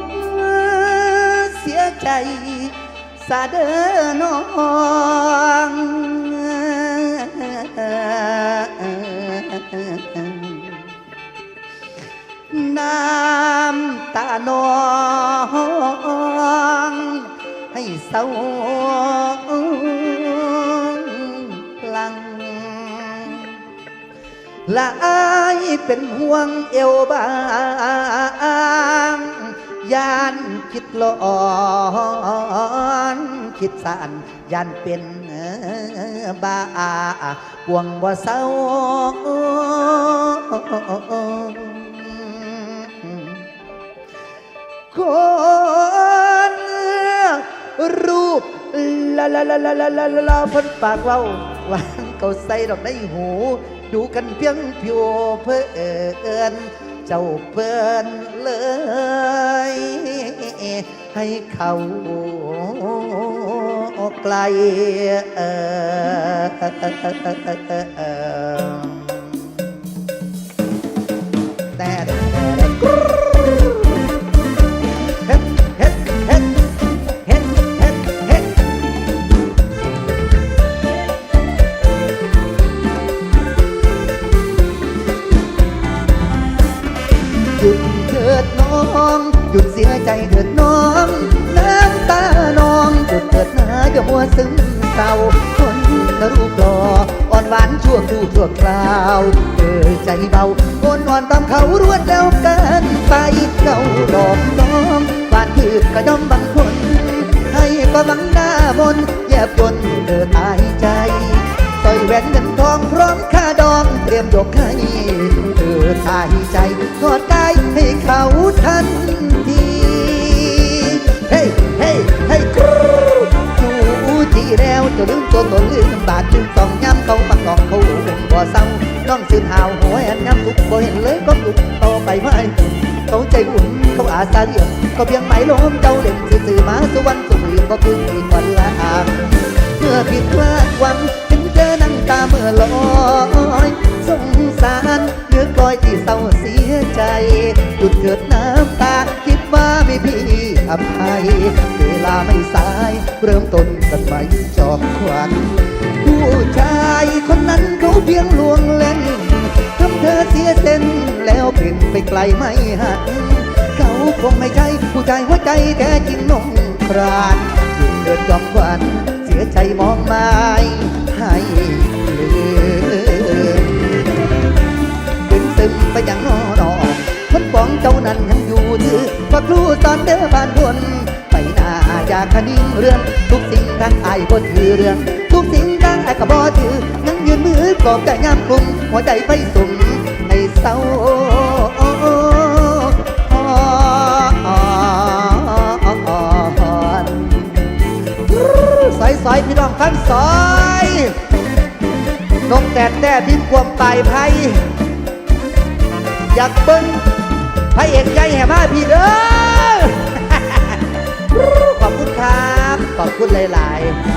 ดเสียใจสาเดอน้องน้ำตาน้องให้เศร้าลังละอายเป็นห่วงเอวบางยา คิดลอ่อนคิดสันยันเป็นบาอาปวงบ่เศร้าคนรูปลาลาลาลาลาลาลาพันปากเราาวางเก่าใส่ดอกในหู ดูกันเพียงผิวเพื่อนเจ้าเพื่อนเลย ให้เขาไกลเออหยุดเถิดน้อง หยุดเสียใจเถิดน้องน้ำตาน้องหยุดเถิดนะอย่ามัวซึ้งเศร้าคนนรูปหล่ออ่อนหวานชั่วครู่ชั่วคราวเออใจเบาโอนอ่อนตามเขารวดแล้วกินไปเจ้าดอกน้องบานยืดกระดอมบางคนให้ก็บังหน้ามนแยบจนเธอตายใจสร้อยแหวนเงินทองพร้อมค่าดองเตรียมยกให้เธอทายใจทอดกายให้เขาทันาทลืมต้องย้ำเขาปักกองเขาบ่เศร้าน้องชื่นหาวหัวแอนย้ำลุกบ่เห็นเลยก็ลุกต่อไปไม่เขาใจบุญเขาอาสาเรียกเขาเพียงไหมล้มเจ้าเล่นสื่อมาสุวรรค์สุรีก็คืออีกวันละอางเมื่อผิดพลาดหวังเห็นเธอนั่งตาเมื่อลอยสงสารเนื้อกอยที่เศร้าเสียใจหยุดเกิดน้ำตาคิดว่าไม่พี่อภัยเวลาไม่สาย เริ่มต้นกันใหม่จอบควัน ชายคนนั้นเขาเพียงลวงเล่นทำเธอเสียเส้นแล้วเปลี่ยนไปไกลไม่หันเขาคงไม่ใช่ผู้ชายหัวใจแท้จริงนงครานหยุดเดินจอมควันเสียใจมองไม้ให้ลืมดึงซึมไปอย่างนอนอคนป้องเจ้านั้นยังอยู่ถือว่าครูสอนเด้อบ้านบนไปหน้าอยากคนิ่งเรื่องทุกสิ่ง ทางอายบ่ถือเรื่อง ทุกสิ่งทางอายก็บ่ถือยังยืนมือกอบแต่ยามกลุ่มหัวใจไฟสุ่มให้เศร้าสอยสอยพี่น้องทั้งสอยนกแต่แต่บินความตายภัยอยากเบิ้งพระเอกใจแห่มาพี่เด้อ ขอบคุณหลาย ๆ